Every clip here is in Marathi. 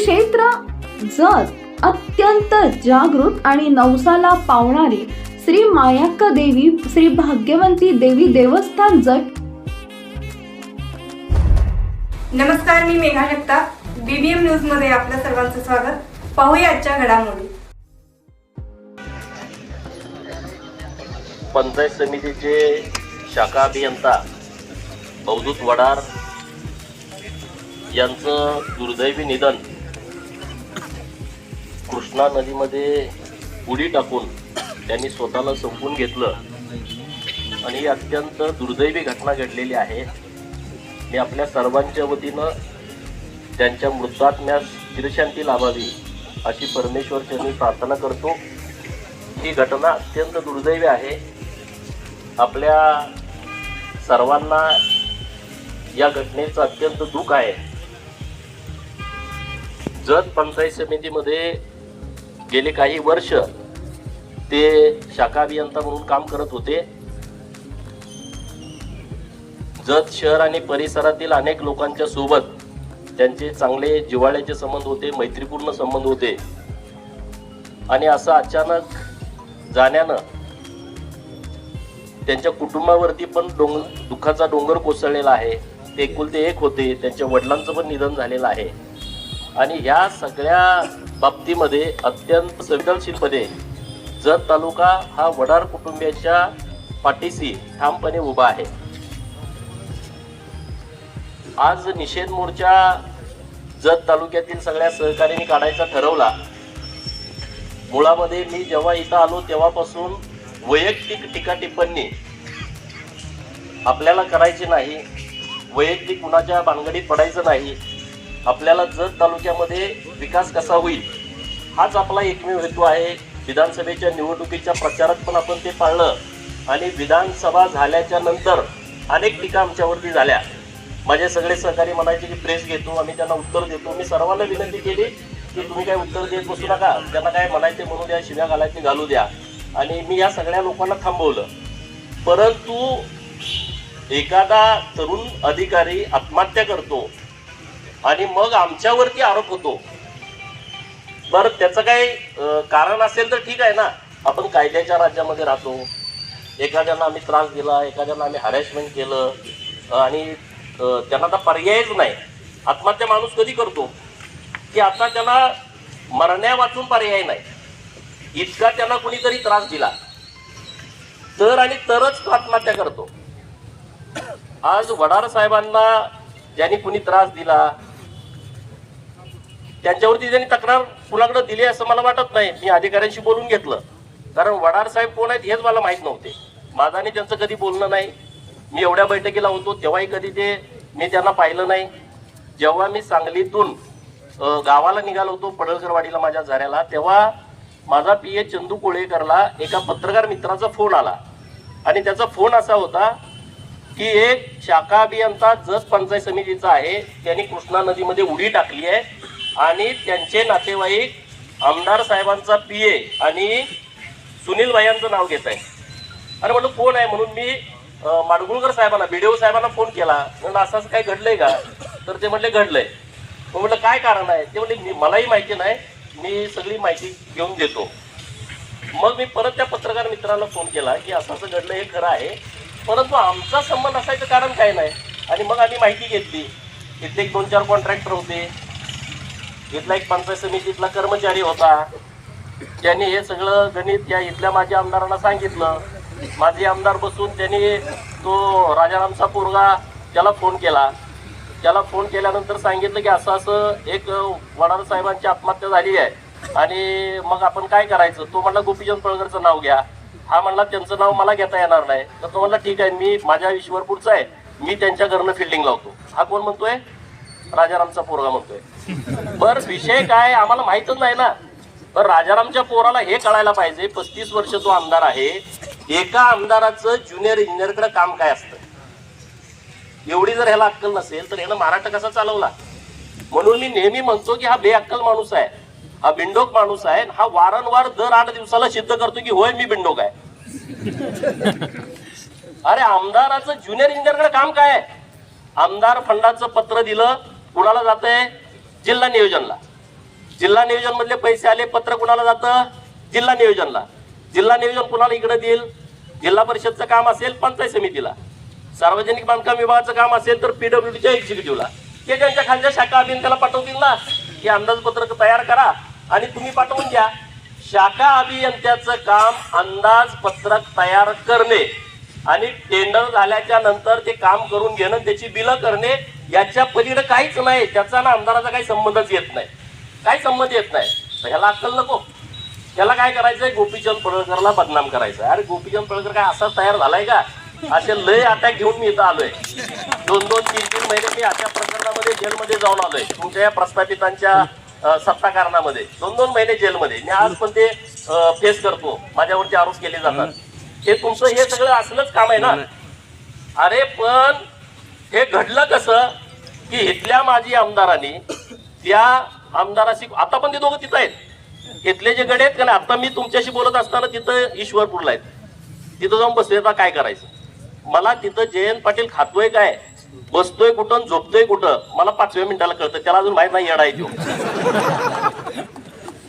क्षेत्र जत अत्यंत जागृत आणि नवसाला पावणारी श्री मायाक्का देवी श्री भाग्यवंती देवी देवस्थान जट नमस्कार मी मेघा जगताप. बीबीएम न्यूजमध्ये आपल्या सर्वांचं स्वागत. पाहूया आजच्या घडामोडी. पंचायत समितीचे शाखा अभियंता अवधूत वडार यांचं दुर्दैवी निधन कृष्णा नदीमध्ये उडी टाकून त्यांनी स्वतःला संपून घेतलं. आणि ही अत्यंत दुर्दैवी घटना घडलेली आहे. मी आपल्या सर्वांच्या वतीनं त्यांच्या मृतात्म्यास चिरशांती लाभावी अशी परमेश्वर मी प्रार्थना करतो. ही घटना अत्यंत दुर्दैवी आहे. आपल्या सर्वांना या घटनेचं अत्यंत दुःख आहे. जत पंचायत समितीमध्ये गेले काही वर्ष ते शाखा अभियंता म्हणून काम करत होते. जत शहर आणि परिसरातील अनेक लोकांच्या सोबत त्यांचे चांगले जिव्हाळ्याचे संबंध होते मैत्रीपूर्ण संबंध होते. आणि असं अचानक जाण्यानं त्यांच्या कुटुंबावरती पण डोंग दुःखाचा डोंगर कोसळलेला आहे. ते एकुलते एक होते त्यांच्या वडिलांचं पण निधन झालेलं आहे. आणि ह्या सगळ्या बाबतीमध्ये अत्यंत संवेदनशीलपणे जत तालुका हा वडार कुटुंबियाच्या पाठीशी ठामपणे उभा आहे. आज निषेध मोर्चा जत तालुक्यातील सगळ्या सहकार्यांनी काढायचा ठरवला. मुळामध्ये मी जेव्हा इथं आलो तेव्हापासून वैयक्तिक टीका टिप्पणी आपल्याला करायची नाही. वैयक्तिक कुणाच्या भानगडीत पडायचं नाही. आपल्याला जत तालुक्यामध्ये विकास कसा होईल हाच आपला एकमेव हेतू आहे. विधानसभेच्या निवडणुकीच्या प्रचारात पण आपण ते पाळलं आणि विधानसभा झाल्याच्यानंतर अनेक टीका आमच्यावरती झाल्या. माझे सगळे सहकारी म्हणायचे की प्रेस घेतो आम्ही त्यांना उत्तर देतो. मी सर्वांना विनंती केली की तुम्ही काय उत्तर देत बसू नका. त्यांना काय म्हणायचे म्हणू द्या शिव्या घालायचे घालू द्या. आणि मी या सगळ्या लोकांना थांबवलं. परंतु एखादा तरुण अधिकारी आत्महत्या करतो आणि मग आमच्यावरती आरोप होतो. बरं त्याचं काही कारण असेल तर ठीक आहे ना. आपण कायद्याच्या राज्यामध्ये राहतो. एखाद्याला आम्ही त्रास दिला एखाद्याला आम्ही हॅरेसमेंट केलं आणि त्यांना आता पर्यायच नाही. आत्महत्या माणूस कधी करतो? की आता त्याला मरण्या वाचून पर्याय नाही. इतका त्यांना कुणीतरी त्रास दिला. तर आणि तरच तो आत्महत्या करतो. आज वडार साहेबांना ज्यांनी कुणी त्रास दिला त्यांच्यावरती त्यांनी तक्रार कुणाकडे दिली असं मला वाटत नाही. मी अधिकाऱ्यांशी बोलून घेतलं. कारण वडार साहेब कोण आहेत हेच मला माहीत नव्हते. माझं आणि त्यांचं कधी बोलणं नाही. मी एवढ्या बैठकीला होतो तेव्हाही कधी ते मी त्यांना पाहिलं नाही. जेव्हा मी सांगलीतून गावाला निघालो होतो पडळकरवाडीला माझ्या झऱ्याला तेव्हा माझा पी ए चंदू कोळेकरला एका पत्रकार मित्राचा फोन आला. आणि त्याचा फोन असा होता की एक शाखा अभियंता जत पंचायत समितीचा आहे त्यांनी कृष्णा नदीमध्ये उडी टाकली आहे. आणि त्यांचे नातेवाईक आमदार साहेबांचा पी ए आणि सुनील भायांचं नाव घेत आहे अरे म्हटलं कोण आहे? म्हणून मी माडगुळकर साहेबांना बी साहेबांना फोन केला. म्हणून असं असं काय घडलंय का? तर ते म्हटले घडलंय. मग म्हटलं काय कारण आहे? ते म्हटले मी मलाही माहिती नाही. मी सगळी माहिती घेऊन देतो मग मी परत त्या पत्रकार मित्राला फोन केला की असं असं घडलं हे खरं आहे. परंतु आमचा संबंध असायचं कारण काय नाही. आणि मग आम्ही माहिती घेतली. इथले एक दोन चार कॉन्ट्रॅक्टर होते. इथला एक पंचायत समितीतला कर्मचारी होता त्यांनी हे सगळं गणित या इथल्या माझ्या आमदारांना सांगितलं. माझे आमदार बसून त्यांनी तो राजारामचा पोरगा त्याला फोन केला. त्याला फोन केल्यानंतर सांगितलं की असं असं एक वडार साहेबांची आत्महत्या झाली आहे. आणि मग आपण काय करायचं? तो म्हणला गोपीचंद पळगरचं नाव घ्या. हा म्हणला त्यांचं नाव मला घेता येणार नाही. तर तो म्हणला ठीक आहे मी माझ्या ईश्वरपूरचा आहे. मी त्यांच्या घरनं फिल्डिंग लावतो. हा कोण म्हणतोय? राजारामचा पोरगा म्हणतोय. बर विषय काय? आम्हाला माहितच नाही ना. पण राजारामच्या पोराला हे कळायला पाहिजे पस्तीस वर्ष तो आमदार आहे. एका आमदाराचं ज्युनियर इंजिनियरकडे काम काय असतं? एवढी जर ह्याला अक्कल नसेल तर ह्यानं महाराष्ट्र कसा चालवला? म्हणून मी नेहमी म्हणतो की हा बेअक्कल माणूस आहे. हा बिंडोक माणूस आहे. हा वारंवार दर आठ दिवसाला सिद्ध करतो की होय मी बिंडोक आहे. अरे आमदाराचं ज्युनियर इंजिनियरकडे काम काय? आहे आमदार फंडाचं पत्र दिलं कुणाला जातंय? जिल्हा नियोजनला. जिल्हा नियोजन मधले पैसे आले पत्र कुणाला जातं? जिल्हा नियोजनला. जिल्हा नियोजन कुणाला इकडे देईल? जिल्हा परिषदचं काम असेल पंचायत समितीला. सार्वजनिक बांधकाम विभागाचं काम असेल तर पीडब्ल्यूडीच्या एक्झिक्युटिव्हला ते त्यांच्या खालच्या शाखा अभियंत्याला पाठवतील ना? हे अंदाजपत्रक तयार करा आणि तुम्ही पाठवून द्या. शाखा अभियंत्याचं काम अंदाजपत्रक तयार करणे आणि टेंडर झाल्याच्यानंतर ते काम करून घेणं त्याची बिलं करणे याच्या पलीकडे काहीच नाही. त्याचा ना आमदाराचा काही संबंधच येत नाही. काही संबंध येत नाही. तर ह्याला अक्कल नको. त्याला काय करायचंय? गोपीचंद पडळकरला बदनाम करायचं अरे गोपीचंद पडळकर काय असा तयार झालाय का? असे लय अटॅक घेऊन मी इथं आलोय. दोन दोन तीन तीन महिने मी अशा प्रकरणामध्ये जेलमध्ये जाऊन आलोय. तुमच्या या प्रस्थापितांच्या सत्ता कारणामध्ये दोन दोन महिने जेलमध्ये. मी आज पण ते फेस करतो. माझ्यावरती आरोप केले जातात. हे तुमचं हे सगळं असलंच काम आहे ना? अरे पण हे घडलं कसं की इथल्या माजी आमदारांनी त्या आमदाराशी आता पण ते दोघं तिथं आहेत. इथले जे गडे आहेत का नाही आता मी तुमच्याशी बोलत असताना तिथं ईश्वरपूरला आहेत. तिथं जाऊन बसले आता काय करायचं? मला तिथं जयंत पाटील खातोय काय? बसतोय कुठं आणि झोपतोय कुठं? मला पाचव्या मिनिटाला कळतं त्याला अजून माहीत नाही येणार आहे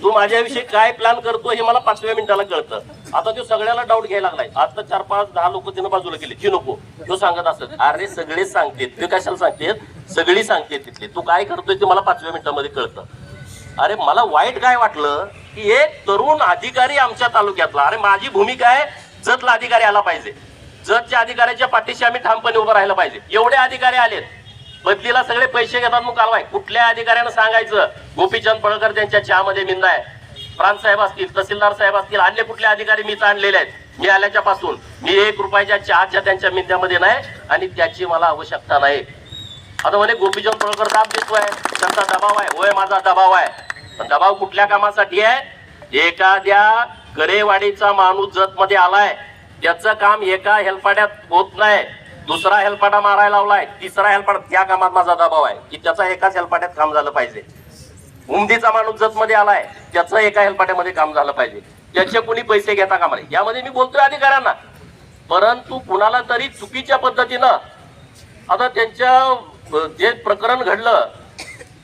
तू माझ्याविषयी काय प्लॅन करतो हे मला पाचव्या मिनिटाला कळतं. आता तो सगळ्याला डाऊट घ्यायला लागलाय. आता चार पाच दहा लोक तिनं बाजूला गेले की नको. तो सांगत असत अरे सगळेच सांगतेत. ते कशाला सांगतेत? सगळी सांगते तिथले. तू काय करतोय ते मला पाचव्या मिनिटामध्ये कळतं. अरे मला वाईट काय वाटलं? की एक तरुण अधिकारी आमच्या तालुक्यातला. अरे माझी भूमिका आहे जतला अधिकारी आला पाहिजे. जतच्या अधिकाऱ्याच्या पाठीशी आम्ही ठामपणे उभं राहायला पाहिजे. एवढे अधिकारी आलेत. बदलीला सगळे पैसे घेतात मग कालवाय कुठल्या अधिकाऱ्यानं सांगायचं? गोपीचंद पळकर त्यांच्या चहामध्ये मिंदा आहे. प्रांत साहेब असतील तहसीलदार साहेब असतील अन्य कुठले अधिकारी मीच आणलेले आहेत. मी आल्याच्या पासून मी एक रुपयाच्या चहाच्या त्यांच्या मिंद्यामध्ये नाही आणि त्याची मला आवश्यकता नाही. आता म्हणे गोपीचंद पळकर दाब देतोय त्यांचा दबाव आहे. होय माझा दबाव आहे. पण दबाव कुठल्या कामासाठी आहे? एखाद्या गरेवाडीचा माणूस जत मध्ये आलाय. त्याचं काम एका हेलपाड्यात होत नाही. दुसरा हेलपाटा मारायला लावलाय तिसरा हेलपाडा त्या कामात माझा दबाव आहे की त्याचा एकाच हेलपाट्यात काम झालं पाहिजे. उमदीचा माणूस जत मध्ये आलाय त्याचं एका हेलपाट्यामध्ये काम झालं पाहिजे. त्याचे कुणी पैसे घेता कामा नये. यामध्ये मी बोलतोय अधिकाऱ्यांना. परंतु कुणाला तरी चुकीच्या पद्धतीनं आता त्यांच्या जे प्रकरण घडलं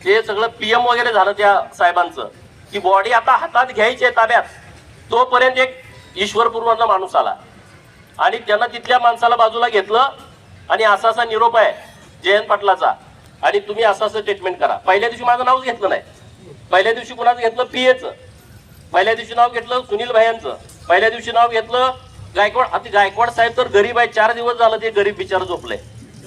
ते सगळं पीएम वगैरे झालं त्या साहेबांचं की बॉडी आता हातात घ्यायची आहे ताब्यात. तोपर्यंत एक ईश्वरपूर्वाचा माणूस आला. आणि त्यांना तिथल्या माणसाला बाजूला घेतलं आणि असा असा निरोप आहे जयंत पाटलाचा. आणि तुम्ही असं असं ट्रीटमेंट करा. पहिल्या दिवशी माझं नावच घेतलं नाही. पहिल्या दिवशी कुणाचं घेतलं? पीएचं पहिल्या दिवशी नाव घेतलं सुनील भायांचं पहिल्या दिवशी नाव घेतलं गायकवाड आता गायकवाड साहेब तर गरीब आहे. चार दिवस झालं ते गरीब बिचार झोपले.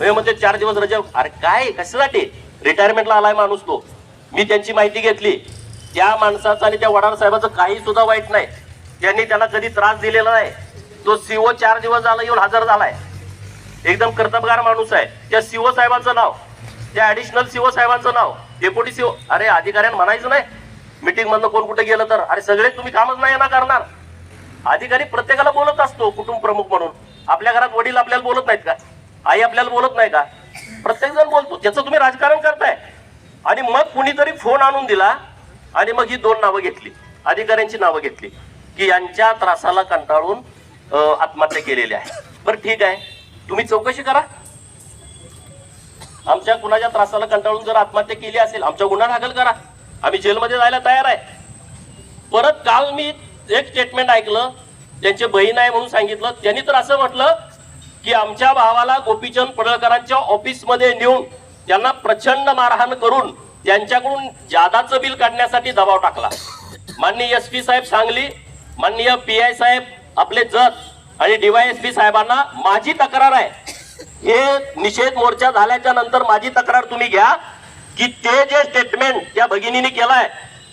म्हणजे चार दिवस रजा. अरे काय? कशासाठी रिटायरमेंटला आलाय माणूस तो. मी त्यांची माहिती घेतली. त्या माणसाचं आणि त्या वडार साहेबाचं काही सुद्धा वाईट नाही. त्यांनी त्याला कधी त्रास दिलेला नाही. तो सीओ चार दिवस झाला येऊन हजर झालाय. एकदम कर्तबगार माणूस आहे. त्या सीओ साहेबांचं नाव त्या ऍडिशनल सीओ साहेबांचं नाव डेप्युटी सीओ अरे अधिकाऱ्यांना म्हणायचं नाही. मिटिंग मधनं कोण कुठे गेलं तर अरे सगळे तुम्ही कामच नाही ना करणार. अधिकारी प्रत्येकाला बोलत असतो कुटुंब प्रमुख म्हणून. आपल्या घरात वडील आपल्याला बोलत नाहीत का? आई आपल्याला बोलत नाही का? प्रत्येक जण बोलतो त्याचं तुम्ही राजकारण करताय. आणि मग कुणीतरी फोन आणून दिला आणि मग ही दोन नावं घेतली. अधिकाऱ्यांची नावं घेतली की यांच्या त्रासाला कंटाळून आत्महत्या केलेली आहे. बरं ठीक आहे. तुम्ही चौकशी करा. आमच्या कुणाच्या त्रासाला कंटाळून जर आत्महत्या केली असेल आमच्या गुन्हा दाखल करा. आम्ही जेलमध्ये जायला तयार आहे. परत काल मी एक स्टेटमेंट ऐकलं त्यांचे बहीण आहे म्हणून सांगितलं. त्यांनी तर असं म्हटलं की आमच्या भावाला गोपीचंद पडळकरांच्या ऑफिसमध्ये नेऊन त्यांना प्रचंड मारहाण करून त्यांच्याकडून जादाचं बिल काढण्यासाठी दबाव टाकला. माननीय एस पी साहेब सांगली माननीय पी आय साहेब आपले जत आणि डीवायएसपी साहेबांना माझी तक्रार आहे. हे निषेध मोर्चा झाल्याच्यानंतर माझी तक्रार तुम्ही घ्या की ते जे स्टेटमेंट त्या भगिनीने केलाय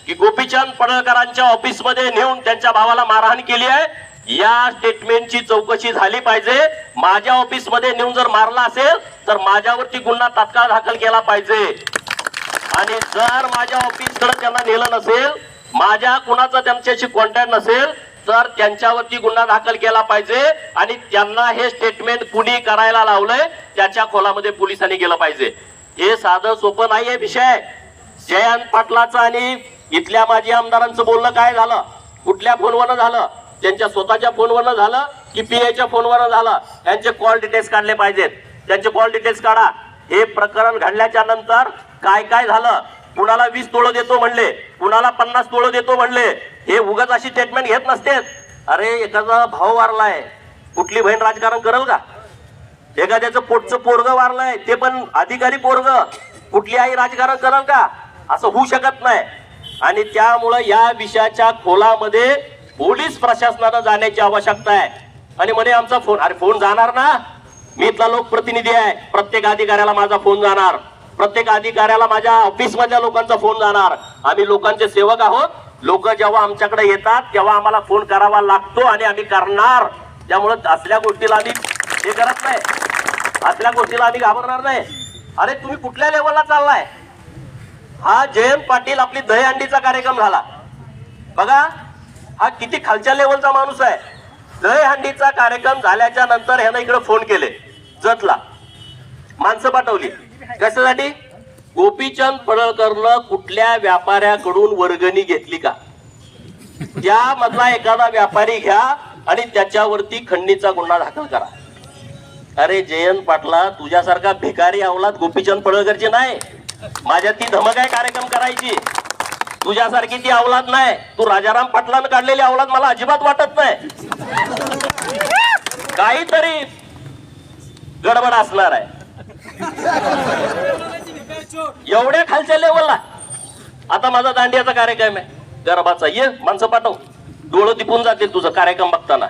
की गोपीचंद पडळकरांच्या ऑफिसमध्ये नेऊन त्यांच्या भावाला मारहाण केली आहे या स्टेटमेंटची चौकशी झाली पाहिजे. माझ्या ऑफिसमध्ये नेऊन जर मारला असेल तर माझ्यावरती गुन्हा तात्काळ दाखल केला पाहिजे. आणि जर माझ्या ऑफिसकडे त्यांना नेलं नसेल माझ्या कुणाचा त्यांच्याशी कॉन्टॅक्ट नसेल तर त्यांच्यावरती गुन्हा दाखल केला पाहिजे आणि त्यांना हे स्टेटमेंट कुणी करायला लावलंय त्याच्या खोलामध्ये पोलिसांनी गेलं पाहिजे. हे साधं सोपं नाहीये विषय. जयंत पाटलाचं आणि इथल्या माजी आमदारांचं बोलणं काय झालं? कुठल्या फोनवरनं झालं? त्यांच्या स्वतःच्या फोनवरनं झालं की पीआयच्या फोनवरनं झालं? त्यांचे कॉल डिटेल्स काढले पाहिजेत. त्यांचे कॉल डिटेल्स काढा. हे प्रकरण घडल्याच्या नंतर काय काय झालं? कुणाला वीस तोळं देतो म्हणले? कुणाला पन्नास तोळं देतो म्हणले? हे उगाच अशी स्टेटमेंट घेत नसतेत. अरे एखादा भाव वारलाय. कुठली बहीण राजकारण करल का? एखाद्याचं पोटचं पोरग वारलंय ते पण अधिकारी पोरग. कुठली आई राजकारण करल का? असं होऊ शकत नाही. आणि त्यामुळं या विषयाच्या खोलामध्ये पोलीस प्रशासनानं जाण्याची आवश्यकता आहे. आणि म्हणे आमचा फोन अरे फोन जाणार ना? मी इथला लोकप्रतिनिधी आहे. प्रत्येक अधिकाऱ्याला माझा फोन जाणार. प्रत्येक अधिकाऱ्याला माझ्या ऑफिस मधल्या लोकांचा फोन जाणार. आम्ही लोकांचे सेवक आहोत. लोक जेव्हा आमच्याकडे येतात तेव्हा आम्हाला फोन करावा लागतो आणि आम्ही करणार. त्यामुळं असल्या गोष्टीला आम्ही हे करत नाही. असल्या गोष्टीला आम्ही घाबरणार नाही. अरे तुम्ही कुठल्या लेवलला चाललाय? हा जयंत पाटील आपली दहीहंडीचा कार्यक्रम झाला. बघा हा किती खालच्या लेवलचा माणूस आहे. दहीहंडीचा कार्यक्रम झाल्याच्यानंतर ह्यानं इकडे फोन केले जतला. माणसं पाठवली. कशासाठी? गोपीचंद पडळकरनं कुठल्या व्यापाऱ्याकडून वर्गणी घेतली का? त्यामधला एखादा व्यापारी घ्या आणि त्याच्यावरती खंडणीचा गुन्हा दाखल करा. अरे जयंत पाटला तुझ्यासारखा भिकारी अवलाद गोपीचंद पडळकरची नाही. माझ्या ती धमक आहे कार्यक्रम करायची. तुझ्यासारखी ती अवलाद नाही. तू राजाराम पाटलानं काढलेली अवलाद मला अजिबात वाटत नाही. काहीतरी गडबड असणार आहे. एवढ्या खालच्या लेवलला आता माझा दांडियाचा कार्यक्रम आहे. गरबाचा ये माणसं पाठव. डोळं दिपून जातील तुझं कार्यक्रम बघताना.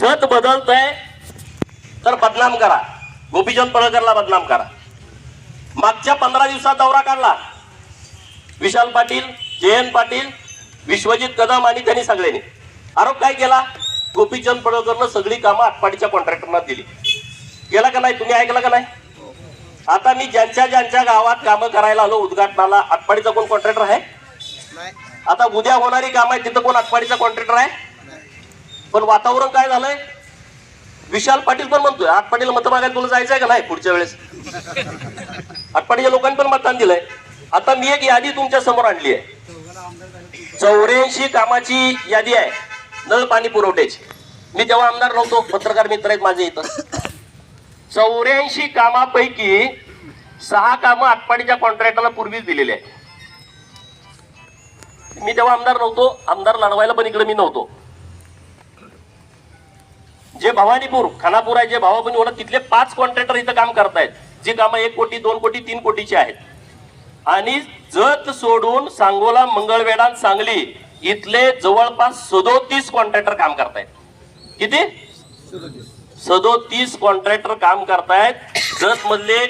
छत बदलतय तर बदनाम करा. गोपीचंद पळकरला बदनाम करा. मागच्या पंधरा दिवसात दौरा काढला. विशाल पाटील जयंत पाटील विश्वजित कदम आणि त्यांनी सगळ्यांनी. आरोप काय केला? गोपीचंद पडळकरनं सगळी कामं आटपाडीच्या कॉन्ट्रॅक्टरना दिली. गेला का नाही? तुम्ही ऐकलं का नाही? आता मी ज्यांच्या ज्यांच्या गावात कामं करायला आलो उद्घाटनाला आटपाडीचा कोण कॉन्ट्रॅक्टर आहे? आता उद्या होणारी काम आहे तिथं कोण आटपाडीचा कॉन्ट्रॅक्टर आहे? पण वातावरण काय झालंय? विशाल पाटील पण म्हणतोय आटपाडीला मत मागायला तुला जायचंय का नाही पुढच्या वेळेस? आटपाडीच्या लोकांनी पण मतदान दिलंय. आता मी एक यादी तुमच्यासमोर आणली आहे. चौऱ्याऐंशी कामाची यादी आहे नळ पाणी पुरवठ्याची. मी तेव्हा आमदार नव्हतो पत्रकार मित्र आहेत माझे इथं. चौऱ्याऐंशी कामापैकी सहा कामं आटपाडीच्या कॉन्ट्रॅक्टरला पूर्वीच दिलेली आहे मी तेव्हा आमदार नव्हतो आमदार लढवायला पण इकडे मी नव्हतो. जे भवानीपूर खानापूर आहे जे भावापणी ओळख तिथले पाच कॉन्ट्रॅक्टर इथं काम करतायत. जी कामं एक कोटी दोन कोटी तीन कोटीची आहेत. आणि जत सोडून सांगोला मंगळवेढा सांगली इथले जवळपास सदोतीस कॉन्ट्रॅक्टर काम करतायत. किती? सदोतीस कॉन्ट्रॅक्टर काम करतायत. जत मधले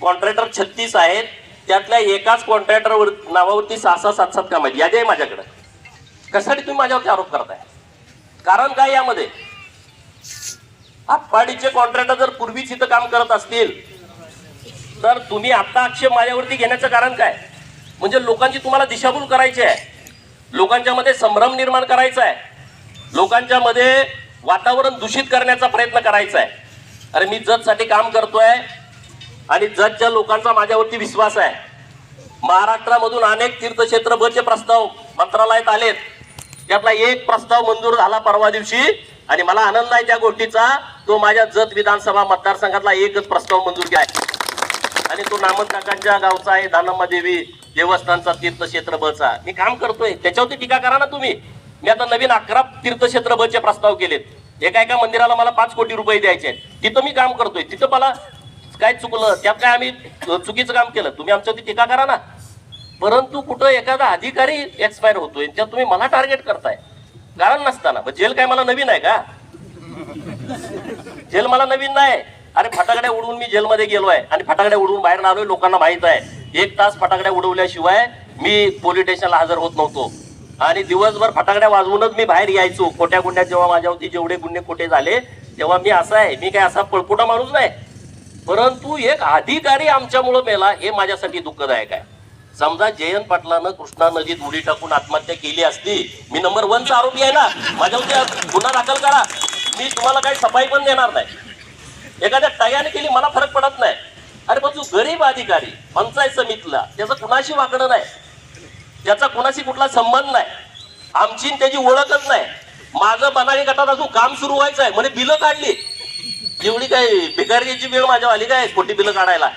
कॉन्ट्रॅक्टर छत्तीस आहेत. त्यातल्या एकाच कॉन्ट्रॅक्टरवर नावावरती सहा सहा सात सात काम आहेत. यादी आहे माझ्याकडे. कशासाठी तुम्ही माझ्यावरती आरोप करताय? कारण काय यामध्ये? आटपाडीचे कॉन्ट्रॅक्टर जर पूर्वीच इथं काम करत असतील तर तुम्ही आता आक्षेप माझ्यावरती घेण्याचं कारण काय? म्हणजे लोकांची तुम्हाला दिशाभूल करायची आहे. लोकांच्या मध्ये संभ्रम निर्माण करायचा आहे. लोकांच्या मध्ये वातावरण दूषित करण्याचा प्रयत्न करायचा आहे अरे मी जजसाठी काम करतोय आणि जजच्या लोकांचा माझ्यावरती विश्वास आहे. महाराष्ट्रामधून अनेक तीर्थक्षेत्र बचे प्रस्ताव मंत्रालयात आलेत. त्यातला एक प्रस्ताव मंजूर झाला परवा दिवशी आणि मला आनंद आहे त्या गोष्टीचा. तो माझ्या जत विधानसभा मतदारसंघातला एकच प्रस्ताव मंजूर केलाय. आणि तो नामद काकांच्या गावचा आहे दानम्मा देवी देवस्थानचा तीर्थक्षेत्र बचा. मी काम करतोय. त्याच्यावरती टीका करा ना तुम्ही. मी आता नवीन अकरा तीर्थक्षेत्र बचे प्रस्ताव केलेत. एका एका मंदिराला मला पाच कोटी रुपये द्यायचे आहेत. तिथं मी काम करतोय. तिथं मला काय चुकलं त्यात काय आम्ही चुकीचं काम केलं? तुम्ही आमच्यावरती टीका करा ना. परंतु कुठं एखादा अधिकारी एक्सपायर होतोय त्यात तुम्ही मला टार्गेट करताय. कारण नसताना. मग जेल काय मला नवीन आहे का? जेल मला नवीन नाही. अरे फटाकड्या उडवून मी जेलमध्ये गेलोय. आणि फटाकड्या उडवून बाहेर आलोय लोकांना माहीत आहे. एक तास फटाकड्या उडवल्याशिवाय मी पोलीस स्टेशनला हजर होत नव्हतो. आणि दिवसभर फटाकड्या वाजवूनच मी बाहेर यायचो. खोट्या गुंड्या जेव्हा माझ्यावरती जेवढे गुन्हे खोटे झाले तेव्हा मी असा आहे मी काय असा पळपुटा माणूस नाही. परंतु एक अधिकारी आमच्यामुळं मेला हे माझ्यासाठी दुःखदायक आहे. समजा जयंत पाटलानं कृष्णा नदीत उडी टाकून आत्महत्या केली असती मी नंबर वनचा आरोपी आहे ना माझ्यावरती गुन्हा दाखल करा. मी तुम्हाला काही सफाई पण देणार नाही. एखाद्या टयाने केली मला फरक पडत नाही. अरे पण तू गरीब अधिकारी पंचायत समितीला त्याचं कुणाशी वाकडं नाही? ज्याचा कुणाशी कुठला संबंध नाही. आमची त्याची ओळखच नाही. माझं बनाळी गटात अजून काम सुरू व्हायचं आहे म्हणे बिलं काढली. एवढी काय भिकारीची वेळ माझ्या आली काय खोटी बिलं काढायला?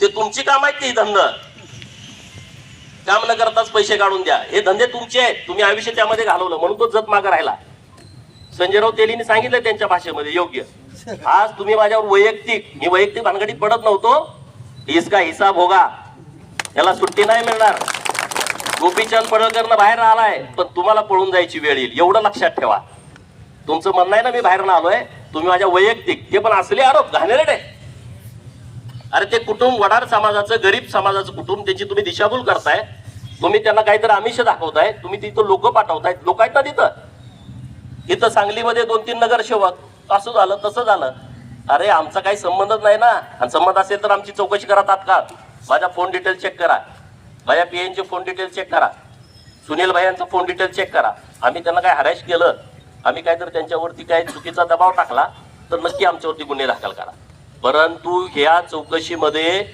ते तुमची काम आहेत ती धंद. काम न करताच पैसे काढून द्या. हे धंदे तुमचे आहेत. तुम्ही आयुष्य त्यामध्ये घालवलं. म्हणून तो जत मागे राहिला. संजयराव तेलीने सांगितलं त्यांच्या भाषेमध्ये योग्य. आज तुम्ही माझ्यावर वैयक्तिक मी वैयक्तिक भानगडीत पडत नव्हतो. इसका हिसाब होगा. याला सुट्टी नाही मिळणार. गोपीचंद पडळकरनं बाहेर आलाय पण तुम्हाला पळून जायची वेळ येईल. एवढं लक्षात ठेवा. तुमचं म्हणणं आहे ना मी बाहेर आलोय. तुम्ही माझ्या वैयक्तिक ते पण असले आरोप घाणेरडे अरे ते कुटुंब वडार समाजाचं गरीब समाजाचं कुटुंब त्याची तुम्ही दिशाभूल करताय. तुम्ही त्यांना काहीतरी आमिष दाखवताय. तुम्ही तिथं लोक पाठवताय लोक आहेत ना तिथं? इथं सांगलीमध्ये दोन तीन नगरसेवक. असं झालं तसं झालं. अरे आमचा काही संबंधच नाही ना. आणि संबंध असेल तर आमची चौकशी करा तात्काळ. माझा फोन डिटेल चेक करा. माझ्या पीएनचे फोन डिटेल चेक करा. सुनील भाईंचा फोन डिटेल चेक करा. आम्ही त्यांना काय हरॅश केलं आम्ही काय तर त्यांच्यावरती काय चुकीचा दबाव टाकला तर नक्की आमच्यावरती गुन्हे दाखल करा. परंतु ह्या चौकशीमध्ये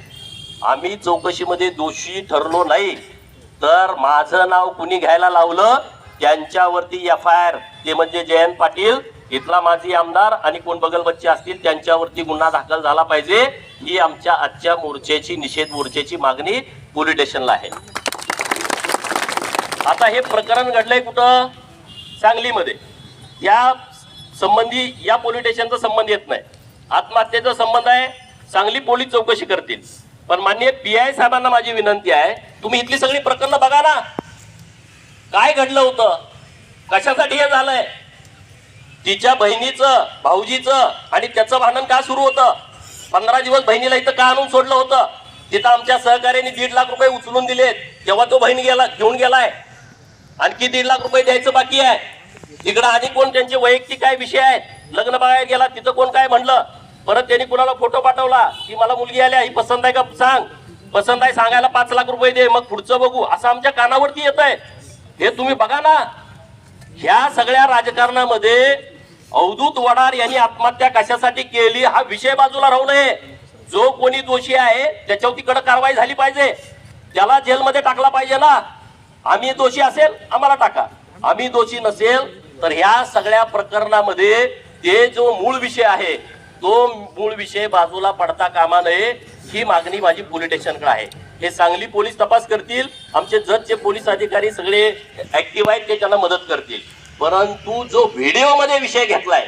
आम्ही चौकशीमध्ये दोषी ठरलो नाही. तर माझं नाव कुणी घ्यायला लावलं त्यांच्यावरती एफ आय आर ते म्हणजे जयंत पाटील इथला माजी आमदार आणि कोण बगल बच्चे असतील त्यांच्यावरती गुन्हा दाखल झाला पाहिजे ही आमच्या आजच्या मोर्चाची निषेध मोर्चाची मागणी पोलीस स्टेशनला आहे. आता हे प्रकरण घडलंय कुठं? सांगलीमध्ये. या संबंधी या पोलीस स्टेशनचा संबंध येत नाही. आत्महत्येचा संबंध आहे सांगली पोलीस चौकशी करतील. पण माननीय पी आय साहेबांना माझी विनंती आहे तुम्ही इथली सगळी प्रकरणं बघा ना. काय घडलं होतं? कशासाठी हे झालंय? तिच्या बहिणीचं भाऊजीचं आणि त्याचं भांडण का सुरू होतं? पंधरा दिवस बहिणीला इथं का आणून सोडलं होतं? तिथं आमच्या सहकार्याने दीड लाख रुपये उचलून दिलेत. तेव्हा तो बहीण गेला घेऊन गेलाय. आणखी दीड लाख रुपये द्यायचं बाकी आहे. इकडं आणि कोण त्यांचे वैयक्तिक काय विषय आहेत? लग्न बघायला गेला तिथं कोण काय म्हणलं? परत त्यांनी कुणाला फोटो पाठवला? की मला मुलगी आल्या ही पसंत आहे का? सांग. पसंत आहे सांगायला पाच लाख रुपये दे मग पुढचं बघू. असं आमच्या कानावरती येत आहे हे तुम्ही बघा ना. ह्या सगळ्या राजकारणामध्ये अवधूत वडार यांनी आत्महत्या कशासाठी केली? हा विषय बाजूला राहू नये. जो कोणी दोषी आहे त्याच्यावरती कडक कारवाई झाली पाहिजे. त्याला जेलमध्ये टाकला पाहिजे ना. आम्ही दोषी असेल आम्हाला टाका. आम्ही दोषी नसेल तर ह्या सगळ्या प्रकरणामध्ये ते जो मूळ विषय आहे तो मूळ विषय बाजूला पडता कामा नये ही मागणी माझी पोलीस स्टेशनकडे आहे. हे सांगली पोलीस तपास करतील. आमचे जजचे पोलीस अधिकारी सगळे ऍक्टिव्ह आहेत ते त्यांना मदत करतील. परंतु जो व्हिडिओमध्ये विषय घेतलाय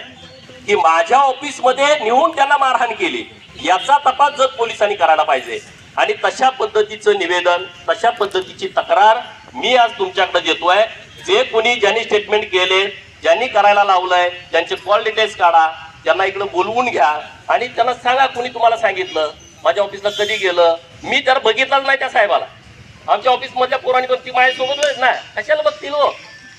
की माझ्या ऑफिसमध्ये नेऊन त्याला मारहाण केली याचा तपास जर पोलिसांनी करायला पाहिजे. आणि तशा पद्धतीचं निवेदन तशा पद्धतीची तक्रार मी आज तुमच्याकडे देतोय. जे कोणी ज्यांनी स्टेटमेंट केले ज्यांनी करायला लावलंय त्यांचे कॉल डिटेल्स काढा त्यांना इकडे बोलवून घ्या आणि त्यांना सांगा कोणी तुम्हाला सांगितलं माझ्या ऑफिसला कधी गेलं? मी तर बघितलंच नाही त्या साहेबाला. आमच्या ऑफिसमधल्या पोरांनी पण ती माझ्यासोबत ना कशाला बघतील हो?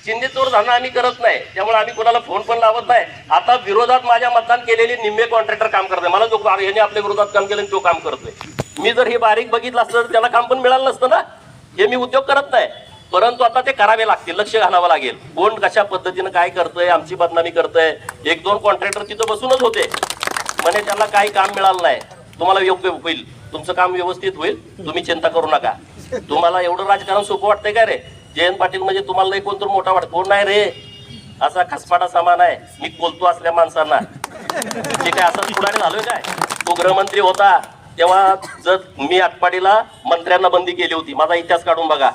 चिंते चोर झाला आम्ही करत नाही. त्यामुळे आम्ही कोणाला फोन पण लावत नाही. आता विरोधात माझ्या मतदान केलेले निम्मे कॉन्ट्रॅक्टर काम करतोय मला जो याने आपल्या विरोधात काम केलं तो काम करतोय मी जर हे बारीक बघितलं असतं तर त्याला काम पण मिळालं नसतं ना. हे मी उद्योग करत नाही. परंतु आता ते करावे लागतील. लक्ष घालावं लागेल. कोण कशा पद्धतीनं काय करतंय आमची बदनामी करतंय. एक दोन कॉन्ट्रॅक्टर तिथं बसूनच होते. म्हणे त्यांना काही काम मिळालं नाही. तुम्हाला योग्य होईल. तुमचं काम व्यवस्थित होईल. तुम्ही चिंता करू नका. तुम्हाला एवढं राजकारण सोपं वाटतंय का रे? जयंत पाटील म्हणजे तुम्हाला लई कोणतरी मोठा वाटत. कोण नाही रे? असा खसपाटा सामान आहे. मी बोलतो असल्या माणसांना. जे काय असं पुढारी झालोय काय? तो गृहमंत्री होता. तेव्हा जर मी आटपाडीला मंत्र्यांना बंदी केली होती. माझा इतिहास काढून बघा.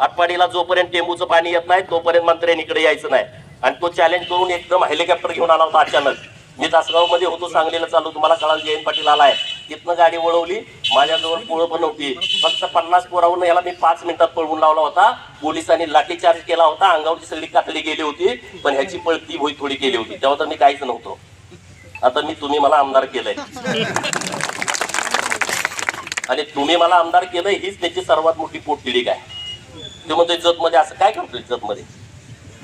आटपाडीला जोपर्यंत टेंबूचं पाणी येत नाही तोपर्यंत मंत्र्यांनी इकडे यायचं नाही. आणि तो चॅलेंज करून एकदम हेलिकॉप्टर घेऊन आला होता अचानक. मी तासगावमध्ये होतो सांगलीला चालू तुम्हाला कळाल जयंत पाटील आलाय. तिथनं गाडी वळवली माझ्याजवळ पोळं पण होती फक्त पन्नास पोरावरून याला मी पाच मिनिटात पळवून लावला होता. पोलिसांनी लाठीचार्ज केला होता. अंगावरची सगळी कातडी गेली होती पण ह्याची पळती भोई थोडी केली होती. तेव्हा तर मी काहीच नव्हतो. आता मी तुम्ही मला आमदार केलंय. आणि तुम्ही मला आमदार केलंय हीच त्याची सर्वात मोठी पोटतिडीक आहे ते म्हणतोय जत मध्ये असं काय करतोय जत मध्ये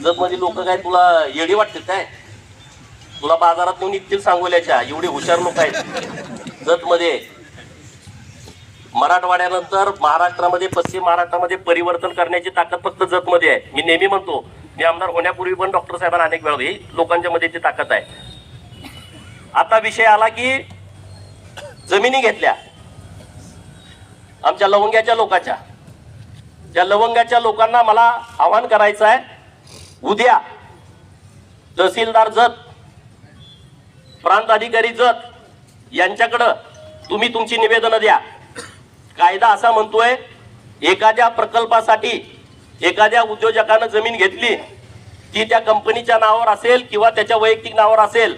जत मध्ये लोक काय तुला येडी वाटते काय? तुला बाजारात नेऊन इकतील सांगोल्याच्या? एवढे हुशार लोक आहेत. जतमध्ये. मराठवाड्यानंतर महाराष्ट्रामध्ये पश्चिम महाराष्ट्रामध्ये परिवर्तन करण्याची ताकद फक्त जतमध्ये आहे. मी नेहमी म्हणतो मी आमदार होण्यापूर्वी पण डॉक्टर साहेबांना अनेक वेळा ही लोकांच्या मध्ये ती ताकद आहे. आता विषय आला की जमिनी घेतल्या. आमच्या लवंग्याच्या लोकांच्या. त्या लवंगाच्या लोकांना मला आवाहन करायचं आहे उद्या तहसीलदार जत प्रांत अधिकारी जत यांच्याकडं तुम्ही तुमची निवेदनं द्या. कायदा असा म्हणतोय एखाद्या प्रकल्पासाठी एखाद्या उद्योजकानं जमीन घेतली ती त्या कंपनीच्या नावावर असेल किंवा त्याच्या वैयक्तिक नावावर असेल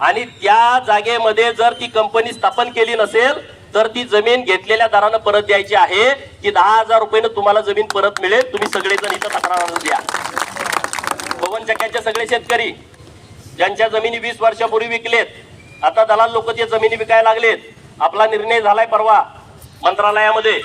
आणि त्या जागेमध्ये जर ती कंपनी स्थापन केली नसेल तर ती जमीन घेतलेल्या दरानं परत द्यायची आहे की दहा हजार रुपयानं तुम्हाला जमीन परत मिळेल तुम्ही सगळेजण इथं तक्रार द्या. पवन चक्याचे सगळे शेतकरी ज्यांच्या जमिनी वीस वर्षापूर्वी विकलेत आता दलाल लोक ते जमिनी विकायला लागलेत आपला निर्णय झालाय परवा मंत्रालयामध्ये.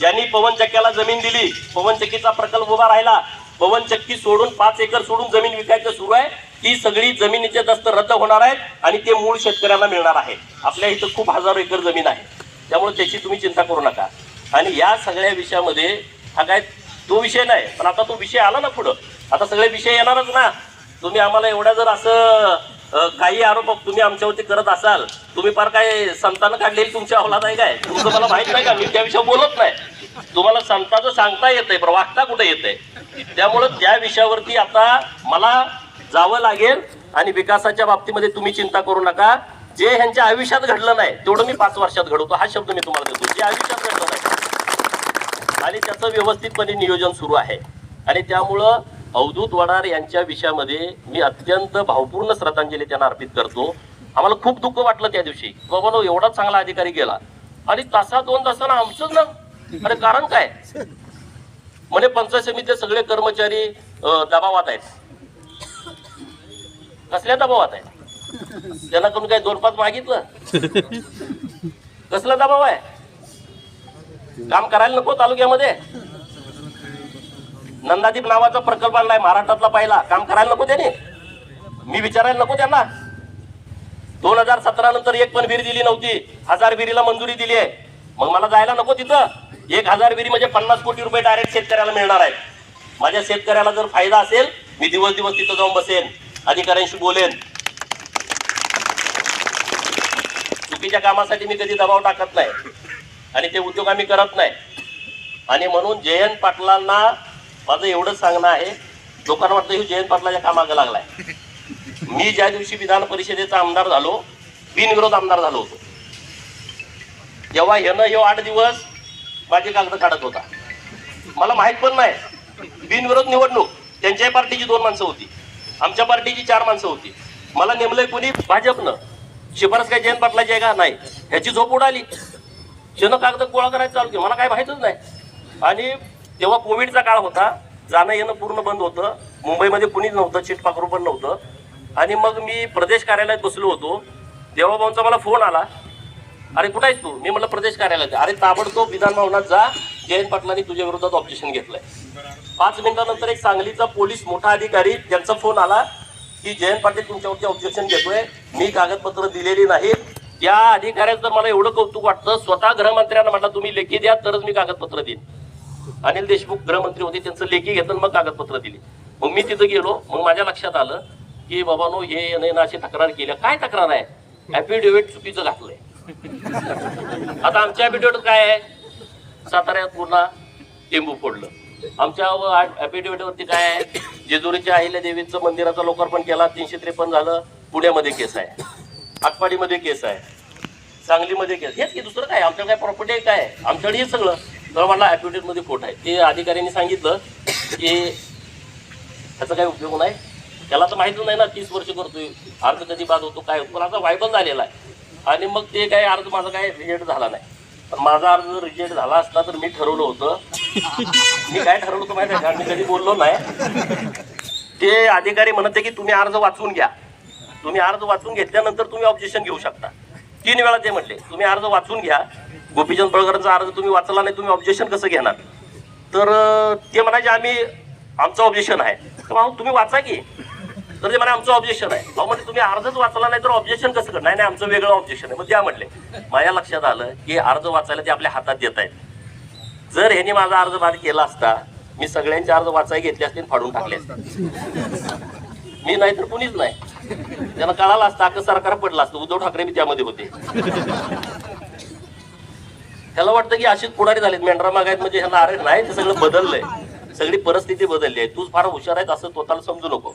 ज्यांनी पवनचक्क्याला जमीन दिली पवनचक्कीचा प्रकल्प उभा राहिला पवनचक्की सोडून पाच एकर सोडून जमीन विकायचं सुरू आहे ती सगळी जमिनीचे दस्त रद्द होणार आहेत आणि ते मूळ शेतकऱ्यांना मिळणार आहे. आपल्या इथं खूप हजारो एकर जमीन आहे. त्यामुळे त्याची तुम्ही चिंता करू नका. आणि या सगळ्या विषयामध्ये हा काय तो विषय नाही पण आता तो विषय आला ना पुढं. आता सगळे विषय येणारच ना. तुम्ही आम्हाला एवढा जर असं काही आरोप तुम्ही आमच्यावरती करत असाल तुम्ही फार काय संतानं काढलेली तुमच्या अवलाद आहे काय? तुमचं मला माहीत नाही का? मी त्या बोलत नाही. तुम्हाला संताचं सांगता येतंय पण वागता कुठे आहे त्यामुळं त्या विषयावरती आता मला जावं लागेल आणि विकासाच्या बाबतीमध्ये तुम्ही चिंता करू नका. जे ह्यांच्या आयुष्यात घडलं नाही तेवढं मी पाच वर्षात घडवतो. हा शब्द मी तुम्हाला देतो. जे आयुष्यात घडलं नाही. आणि त्याचं व्यवस्थितपणे नियोजन सुरू आहे. आणि त्यामुळं अवधूत वडार यांच्या विषयामध्ये मी अत्यंत भावपूर्ण श्रद्धांजली त्यांना अर्पित करतो. आम्हाला खूप दुःख वाटलं त्या दिवशी. बाबा नो एवढा चांगला अधिकारी गेला. आणि तासा दोन तासाला आमचंच ना. अरे कारण काय? म्हणे पंचायत समितीचे सगळे कर्मचारी दबावात आहेत. कसल्या दबावात आहेत? त्यांना कमी काय दोन पाच मागितलं? कसला दबाव आहे? काम करायला नको तालुक्यामध्ये? नंदादीप नावाचा प्रकल्प आणलाय महाराष्ट्रातला पहिला. काम करायला नको त्याने. मी विचारायला नको त्यांना. दोन हजार सतरा नंतर एक पण विहीर दिली नव्हती. हजार विहिरीला मंजुरी दिली आहे. मग मला जायला नको तिथं. एक हजार विहिरी म्हणजे पन्नास कोटी रुपये डायरेक्ट शेतकऱ्याला मिळणार आहे माझ्या शेतकऱ्याला जर फायदा असेल मी दिवस दिवस तिथं जाऊन बसेन. अधिकाऱ्यांशी बोलेन. चुकीच्या कामासाठी मी कधी दबाव टाकत नाही. आणि ते उद्योग आम्ही करत नाही. आणि म्हणून जयंत पाटलांना माझं एवढंच सांगणं आहे. लोकांना वाटतं हे जयंत पाटलाच्या कामागं लागलाय. मी ज्या दिवशी विधान परिषदेचा आमदार झालो बिनविरोध आमदार झालो होतो. जेव्हा ह्यानं हे आठ दिवस माझे कागद काढत होता. मला माहीत पण नाही. बिनविरोध निवडणूक. त्यांच्याही पार्टीची दोन माणसं होती. आमच्या पार्टीची चार माणसं होती. मला नेमलंय कोणी? भाजपनं. शिफारस काय जयंत पाटलाची आहे का? नाही. ह्याची झोप उडाली. शेनं कागद गोळा करायला चालू केलं. मला काय माहितच नाही. आणि तेव्हा कोविडचा काळ होता जाणं येणं पूर्ण बंद होतं. मुंबईमध्ये कुणीच नव्हतं चिटपाखरू पण नव्हतं. आणि मग मी प्रदेश कार्यालयात बसलो होतो. देवाभाऊंचा मला फोन आला. अरे कुठं आहेस तू? मी म्हटलं प्रदेश कार्यालयात. अरे ताबडतोब विधानभवनात जा. जयंत पाटलांनी तुझ्या विरोधात ऑब्जेक्शन घेतलंय. पाच मिनिटानंतर एक सांगलीचा पोलीस मोठा अधिकारी त्यांचा फोन आला की जयंत पाटील तुमच्यावरती ऑब्जेक्शन घेतोय. मी कागदपत्र दिलेली नाहीत. या अधिकाऱ्याचं मला एवढं कौतुक वाटतं. स्वतः गृहमंत्र्यांना म्हटलं तुम्ही लेखी द्या तरच मी कागदपत्र देईन. अनिल देशमुख गृहमंत्री होते त्यांचं लेखी घेतलं मग कागदपत्र दिली. मग मी तिथं गेलो मग माझ्या लक्षात आलं की बाबानो हे याने ना अशी तक्रार केल्या काय तक्रार आहे? ॲफिडेव्हिट चुकीचं घातलंय. आता आमच्या ॲफिडेव्हिट काय आहे? साताऱ्यात पूर्ण टेंबू फोडलं. आमच्या ॲफिडेव्हिट वरती काय आहे? जेजुरीच्या अहिल्या देवीचं मंदिराचं लोकार्पण केला तीनशे त्रेपन्न झालं. पुण्यामध्ये केस आहे. आटपाडीमध्ये केस आहे. सांगलीमध्ये केस. हेच की दुसरं काय? आमच्याकडे काय प्रॉपर्टी आहे? काय? आमच्याकडे हे सगळं. तर मला ॲफिडेव्हिटमध्ये खोट आहे. ते अधिकाऱ्यांनी सांगितलं की त्याचा काही उपयोग नाही. त्याला तर माहितच नाही ना तीस वर्ष करतोय. अर्ज कधी बाद होतो काय होतो. पण आता वायबल झालेला आहे. आणि मग ते काय अर्ज माझा काय रिजेक्ट झाला नाही. पण माझा अर्ज जर रिजेक्ट झाला असता तर मी ठरवलं होतं. मी काय ठरवलं होतं माहिती आहे का? मी कधी बोललो नाही. ते अधिकारी म्हणत की तुम्ही अर्ज वाचून घ्या. तुम्ही अर्ज वाचून घेतल्यानंतर तुम्ही ऑब्जेक्शन घेऊ शकता. तीन वेळा ते म्हटले तुम्ही अर्ज वाचून घ्या. गोपीचंद पळकरांचा अर्ज तुम्ही वाचला नाही तुम्ही ऑब्जेक्शन कसं घेणार? तर ते म्हणायचे आम्ही आमचं ऑब्जेक्शन आहे. तर भाऊ तुम्ही वाचा की. तर ते म्हणा आमचं ऑब्जेक्शन आहे. भाऊ म्हणजे तुम्ही अर्जच वाचला नाही तर ऑब्जेक्शन कसं करणार? नाही नाही आमचं वेगळं ऑब्जेक्शन आहे. मग त्या म्हटले. माझ्या लक्षात आलं की अर्ज वाचायला ते आपल्या हातात देत आहेत. जर ह्यांनी माझा अर्ज बाद केला असता मी सगळ्यांचे अर्ज वाचाय घेतले असते आणि फाडून टाकले असते. मी नाही तर कुणीच नाही. त्यांना कळालं असतं अगं सरकार पडलं असतं. उद्धव ठाकरे मी त्यामध्ये होते. त्याला वाटतं की अशीच पुढारी झालीत. मेंढरा मागायत म्हणजे ह्यांना अरे नाही ते सगळं बदललंय. सगळी परिस्थिती बदलली आहे. तूच फार हुशार आहेत असं स्वतःला समजू नको.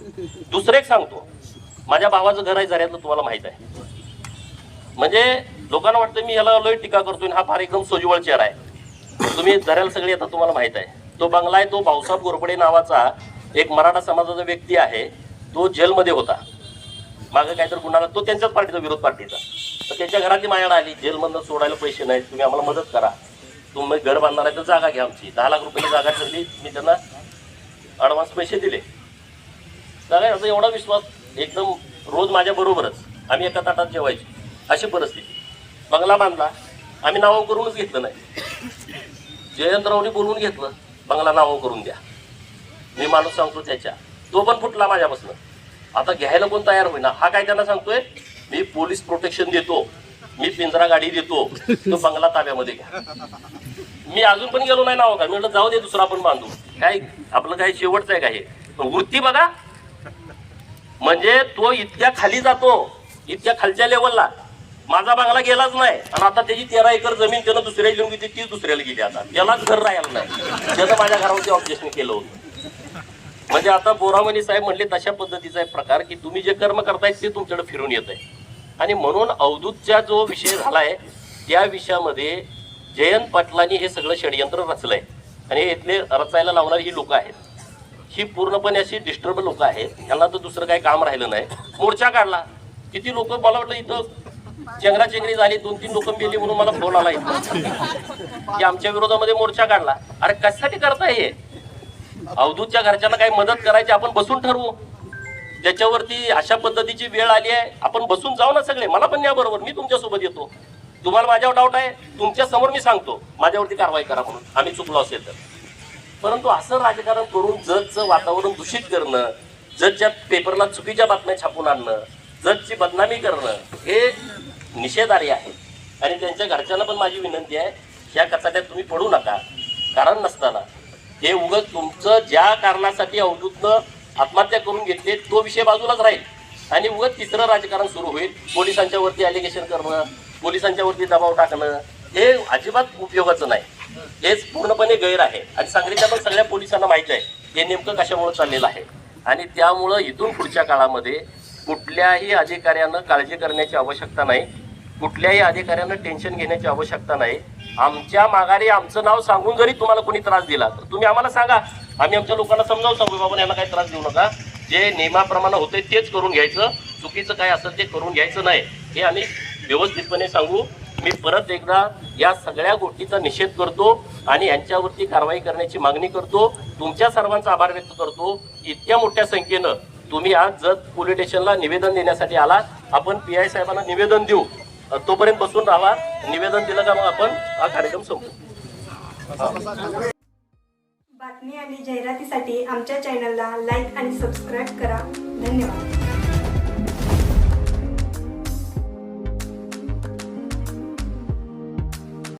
दुसरं एक सांगतो. माझ्या भावाचं घर आहे झऱ्यातलं तुम्हाला माहीत आहे. म्हणजे लोकांना वाटतं मी याला लय टीका करतोय हा फार एकदम सोजवळ चेहरा आहे. तुम्ही झऱ्याला सगळे येतात तुम्हाला माहीत आहे. तो बंगला आहे तो भाऊसाहेब गोरपडे नावाचा एक मराठा समाजाचा व्यक्ती आहे. तो जेलमध्ये होता. मागं काहीतरी गुन्हा तो त्यांच्याच पार्टीचा विरोध पार्टीचा. तर त्यांच्या घरातली मायाड आली जेलमधनं सोडायला पैसे नाहीत तुम्ही आम्हाला मदत करा. तुम्ही घर बांधणार आहे तर जागा घ्या आमची. दहा लाख रुपयाची जागा ठरली मी त्यांना ॲडव्हान्स पैसे दिले. काय याचा एवढा विश्वास एकदम रोज माझ्याबरोबरच आम्ही एका ताटात जेवायची. अशी परिस्थिती. बंगला बांधला आम्ही नाव करूनच घेतलं नाही. जयंतरावनी बोलवून घेतलं बंगला नाव करून द्या. मी माणूस सांगतो त्याच्या. तो पण फुटला माझ्यापासून. आता घ्यायला कोण तयार होईना? हा काय त्यांना सांगतोय? मी पोलीस प्रोटेक्शन देतो. मी पिंजरा गाडी देतो. तो बंगला ताब्यामध्ये घ्या. मी अजून पण गेलो नाही नाव हो का? मी म्हटलं जाऊ दे दुसरा आपण बांधू. काय आपलं काय शेवटचं आहे का हे? पण वृत्ती बघा. म्हणजे तो इतक्या खाली जातो. इतक्या खालच्या लेवलला माझा बंगला गेलाच नाही. आणि आता त्याची तेरा एकर जमीन त्यानं दुसऱ्याला घेऊन गेली तीच दुसऱ्याला गेली आता. त्यालाच घर राहिलं नाही. त्यानं माझ्या घरावरती ऑब्जेक्शन केलं होतं. म्हणजे आता बोरामणी साहेब म्हणले तशा पद्धतीचा एक प्रकार की तुम्ही जे कर्म करताय ते तुमच्याकडे फिरून येत आहे. आणि म्हणून अवधूतचा जो विषय झालाय त्या विषयामध्ये जयंत पाटलांनी हे सगळं षडयंत्र रचलंय. आणि इथले रचायला लावणारी ही लोक आहेत. ही पूर्णपणे अशी डिस्टर्ब लोक आहेत. ह्यांना तर दुसरं काही काम राहिलं नाही. मोर्चा काढला. किती लोक मला वाटलं इथं चेंगराचेंगरी झाली दोन तीन लोक मेली म्हणून मला फोन आला इथं. की आमच्या विरोधामध्ये मोर्चा काढला. अरे कशासाठी करताय हे? अवधूतच्या घरच्यांना काही मदत करायची आपण बसून ठरवू. ज्याच्यावरती अशा पद्धतीची वेळ आली आहे आपण बसून जाऊ ना सगळे. मला पण या बरोबर मी तुमच्यासोबत येतो. तुम्हाला माझ्यावर डाऊट आहे तुमच्यासमोर मी सांगतो. माझ्यावरती कारवाई करा म्हणून. आम्ही चुकलो असेल तर. परंतु असं राजकारण करून जजचं वातावरण दूषित करणं जजच्या पेपरला चुकीच्या बातम्या छापून आणणं जजची बदनामी करणं हे निषेधार्य आहे. आणि त्यांच्या घरच्यांना पण माझी विनंती आहे ह्या कचाट्यात तुम्ही पडू नका. कारण नसताना. हे उगत तुमचं ज्या कारणासाठी अवधूतनं आत्महत्या करून घेतले तो विषय बाजूलाच राहील. आणि उगत तिसरं राजकारण सुरू होईल. पोलिसांच्या वरती अलिगेशन करणं पोलिसांच्या वरती दबाव टाकणं हे अजिबात उपयोगाचं नाही. हेच पूर्णपणे गैर आहे. आणि सांगलीच्या पण सगळ्या पोलिसांना माहीत आहे. हे नेमकं कशामुळे चाललेलं आहे? आणि त्यामुळं इथून पुढच्या काळामध्ये कुठल्याही अधिकाऱ्यानं काळजी करण्याची आवश्यकता नाही. कुठल्याही अधिकाऱ्यानं टेन्शन घेण्याची आवश्यकता नाही. आमच्या माघारी आमचं नाव सांगून जरी तुम्हाला कोणी त्रास दिला तर तुम्ही आम्हाला सांगा. आम्ही आमच्या लोकांना समजावून सांगू बाबा यांना काही त्रास देऊ नका. जे नियमाप्रमाणे होते तेच करून घ्यायचं. चुकीचं काय असेल ते करून घ्यायचं नाही. हे आम्ही व्यवस्थितपणे सांगू. मी परत एकदा या सगळ्या गोष्टीचा निषेध करतो आणि यांच्यावरती कारवाई करण्याची मागणी करतो. तुमच्या सर्वांचा आभार व्यक्त करतो. इतक्या मोठ्या संख्येनं तुम्ही आज जत पोलीस स्टेशनला निवेदन देण्यासाठी आला आपण पी आय साहेबांना निवेदन देऊ. तोपर्यंत बसून राहा. निवेदन दिलं का मग आपण. हा कार्यक्रम संपू बातमी आणि जाहिरातीसाठी आमच्या चॅनलला लाईक आणि सबस्क्राईब करा. धन्यवाद.